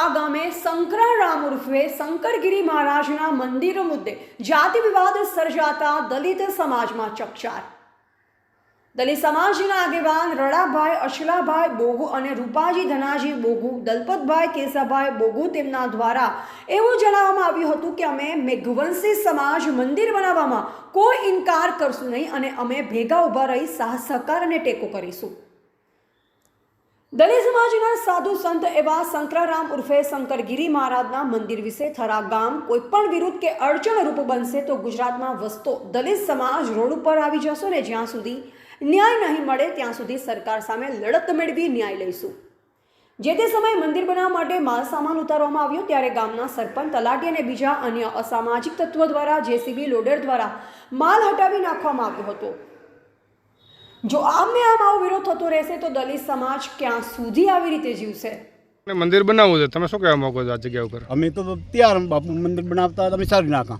થરા ગામે શંકરારામ ઉર્ફે શંકરગીરી મહારાજના મંદિર મુદ્દે જાતિ વિવાદ સર્જાતા દલિત સમાજમાં ચકચાર. દલિત સમાજના આગેવાન રડાભાઈ અશલાભાઈ બોગુ અને રૂપાજી ધનાજી બોગુ, દલપતભાઈ કેસાભાઈ બોગુ તેમના દ્વારા એવું જણાવવામાં આવ્યું હતું કે અમે મેઘવંશી સમાજ મંદિર બનાવવામાં કોઈ ઇનકાર કરશું નહીં અને અમે ભેગા ઊભા રહી સાહસ સહકાર અને ટેકો કરીશું. દલિત સમાજના સાધુ સંત એવા શંકરારામ ઉર્ફે શંકરગીરી મહારાજના મંદિર વિશે થરા ગામ કોઈ પણ વિરુદ્ધ કે અડચણરૂપ બનશે તો ગુજરાતમાં વસતો દલિત સમાજ રોડ ઉપર આવી જશો ને જ્યાં સુધી ન્યાય નહીં મળે, ત્યાં સુધી સરકાર સામે લડત મેળવી ન્યાય લઈશું. જે તે સમયે મંદિર બનાવવા માટે માલ સામાન ઉતારવામાં આવ્યો, ત્યારે ગામના સરપંચ તલાટી અને બીજા અન્ય અસામાજિક તત્વો દ્વારા જેસીબી લોડર દ્વારા માલ હટાવી નાખવામાં આવ્યો હતો. જો આમને આમ આવો વિરોધ થતો રહેશે તો દલિત સમાજ ક્યાં સુધી આવી રીતે જીવશે? ને મંદિર બનાવવું છે. તમે શું કહેવા માંગો છો આ જગ્યા ઉપર? અમે તો ત્યાર બાપુ મંદિર બનાવતા તમે સારી નાખા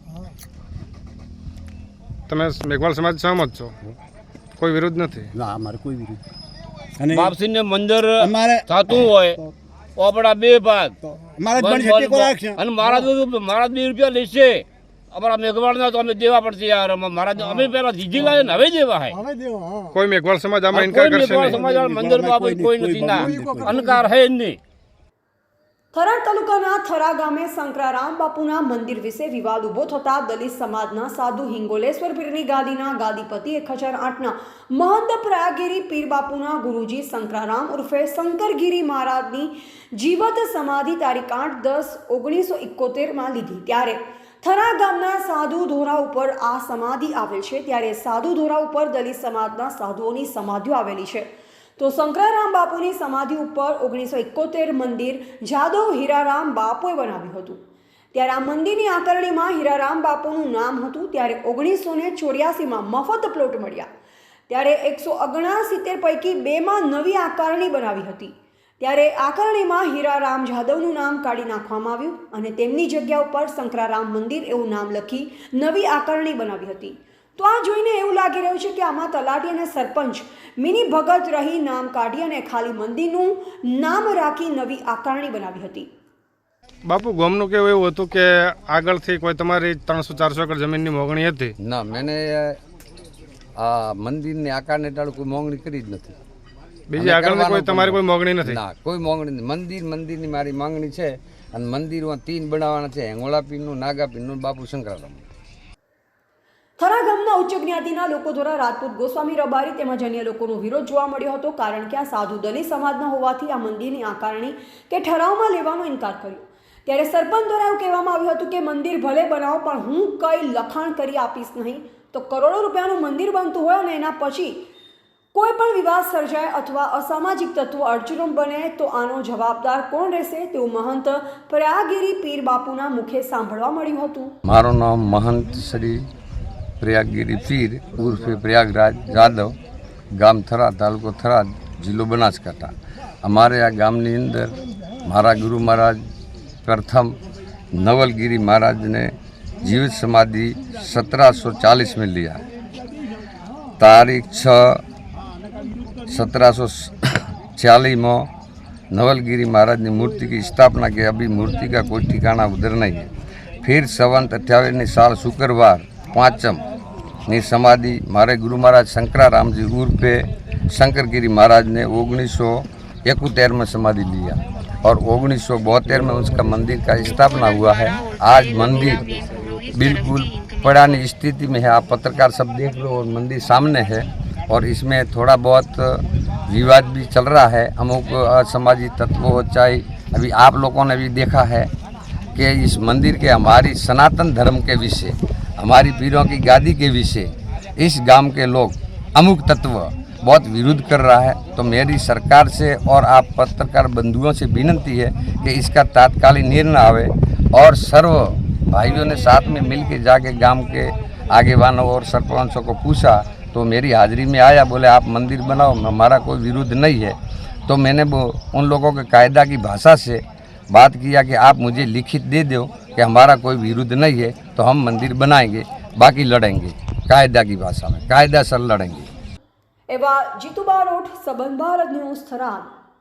તમે મેઘવાલ સમાજ સહમત છો? કોઈ વિરોધ નથી? ના અમારે કોઈ વિરોધ અને બાપસીને મંદિર અમારે થતું હોય તો આપણા બે ભાગ. ટેકો અને મારા તો મારા બે રૂપિયા લેશે. અમારા મેઘવાળના તો અમે દેવા પડશે યાર અમે મારા અમે પેલા જીજી લાવે ને હવે દેવા હે. કોઈ મેઘવાલ સમાજ આમાં ઇનકાર કોઈ કરશે મેઘવાળ નહીં. સમાજ મંદિર બાબત કોઈ કોઈ નહીં, નથી. કોઈ ના અનકાર હે જ નહીં. થરાદ તાલુકાના થરા ગામે શંકરારામ બાપુના મંદિર વિશે વિવાદ ઊભો થતા દલિત સમાજના સાધુ હિંગોલેશ્વર પીરની ગાદીના ગાદીપતિ એક હજાર આઠના મહંત પ્રયાગીરી પીર બાપુના ગુરુજી શંકરારામ ઉર્ફે શંકરગીરી મહારાજની જીવત સમાધિ તારીખ આઠ દસ ઓગણીસો ઇકોતેરમાં લીધી. ત્યારે થરા ગામના સાધુ ધોરા ઉપર આ સમાધિ આવેલ છે. ત્યારે સાધુ ધોરા ઉપર દલિત સમાજના સાધુઓની સમાધિઓ આવેલી છે. તો શંકરારામ બાપુની સમાધિ ઉપર ઓગણીસો એકોતેર મંદિર જાદવ હીરારામ બાપુએ બનાવ્યું હતું. ત્યારે આ મંદિરની આકરણીમાં હીરારામ બાપુનું નામ હતું. ત્યારે ઓગણીસો ને ચોર્યાસીમાં મફત પ્લોટ મળ્યા. ત્યારે એકસો ઓગણસિત્તેર પૈકી બેમાં નવી આકારણી બનાવી હતી. ત્યારે આકારણીમાં હીરારામ જાદવનું નામ કાઢી નાખવામાં આવ્યું અને તેમની જગ્યા ઉપર શંકરારામ મંદિર એવું નામ લખી નવી આકારણી બનાવી હતી. તો આ જોઈને એવું લાગી રહ્યું છે કે આમાં તલાટી અને સરપંચ મિની ભગત રહી નામ કાઢી અને ખાલી મંદિરનું નામ રાખી નવી આકારણી બનાવી હતી. બાપુ ગામનું કેવું એવું હતું કે આગળથી કોઈ તમારી ત્રણસો ચારસો એકર જમીનની મોગણી હતી? ના મેને આ મંદિરની આકારને ટાળું કોઈ માંગણી કરી જ નથી. બીજી આગળ કોઈ તમારી કોઈ માંગણી નથી? ના કોઈ માંગણી નથી. મંદિર મંદિરની મારી માંગણી છે અને મંદિરમાં તીન બનાવવાના છે હેંગોળા પીરનું નાગા પીરનું બાપુ શંકરારામ થરા ગામના ઉચ્ચ જ્ઞાતિના લોકો દ્વારા રાજપૂત ગોસ્વામી રબારી તેમજ અન્ય લોકોનો વિરોધ જોવા મળ્યો હતો કારણ કે આ સાધુ દલિત સમાજના હોવાથી આ મંદિરની આકારણી કે ઠરાવમાં લેવાનો ઇનકાર કર્યો. ત્યારે સરપંચ દ્વારા એવું કહેવામાં આવ્યું હતું કે મંદિર ભલે બનાવો પણ હું કંઈ લખાણ કરી આપીશ નહીં. તો કરોડો રૂપિયાનું મંદિર બનતું હોય અને એના પછી કોઈ પણ વિવાદ સર્જાય અથવા અસામાજિક તત્વો અડચણરૂપ બને, તો આનો જવાબદાર કોણ રહેશે તેવું મહંત પ્રયાગીરી પીર બાપુના મુખે સાંભળવા મળ્યું હતું. મારું નામ મહંત શ્રી પ્રયાગીરી પીર ઉર્ફે પ્રયાગરાજ જાદવ, ગામ થરા તાલુકો થરા જિલ્લો બનાસકાંઠા. અમારે આ ગામની અંદર મારા ગુરુ મહારાજ પ્રથમ નવલગીરી મહારાજને જીવિત સમાધિ સતરાસો ચાલીસમાં લીધા તારીખ છ सत्रह सौ छियालीस में नवलगिरी महाराज ने मूर्ति की स्थापना की अभी मूर्ति का कोई ठिकाना उधर नहीं है फिर संवंत अठावीस साल शुक्रवार पाँचम ની સમાધિ મારે ગુરુ મહારાજ શંકરારામજી उर्फे शंकरगिरी महाराज ने उन्नीस सौ इकहत्तर में समाधि लिया और उन्नीस सौ बहत्तर में उसका मंदिर का स्थापना हुआ है आज मंदिर बिल्कुल पड़ानी स्थिति में है आप पत्रकार सब देख लो और मंदिर सामने है और इसमें थोड़ा बहुत विवाद भी चल रहा है। अमुक असामाजिक तत्व हो, चाहे अभी आप लोगों ने भी देखा है कि इस मंदिर के हमारी सनातन धर्म के विषय, हमारी पीरों की गादी के विषय, इस गाँव के लोग अमुक तत्व बहुत विरोध कर रहा है। तो मेरी सरकार से और आप पत्रकार बंधुओं से विनती है कि इसका तात्कालिक निर्णय आवे और सर्व भाइयों ने साथ में मिल के जाके गाँव के आगेवानों और सरपंचों को पूछा तो मेरी हाजिरी में आया बोले आप मंदिर बनाओ हमारा कोई विरोध नहीं है तो मैंने वो उन लोगों के कायदा की भाषा से बात किया कि आप मुझे लिखित दे दो कि हमारा कोई विरोध नहीं है तो हम मंदिर बनाएंगे बाकी लड़ेंगे कायदा की भाषा में कायदा सर लड़ेंगे એવા જીતુબા રોઠ સંબંધ ભારત ન્યૂઝ થરાદ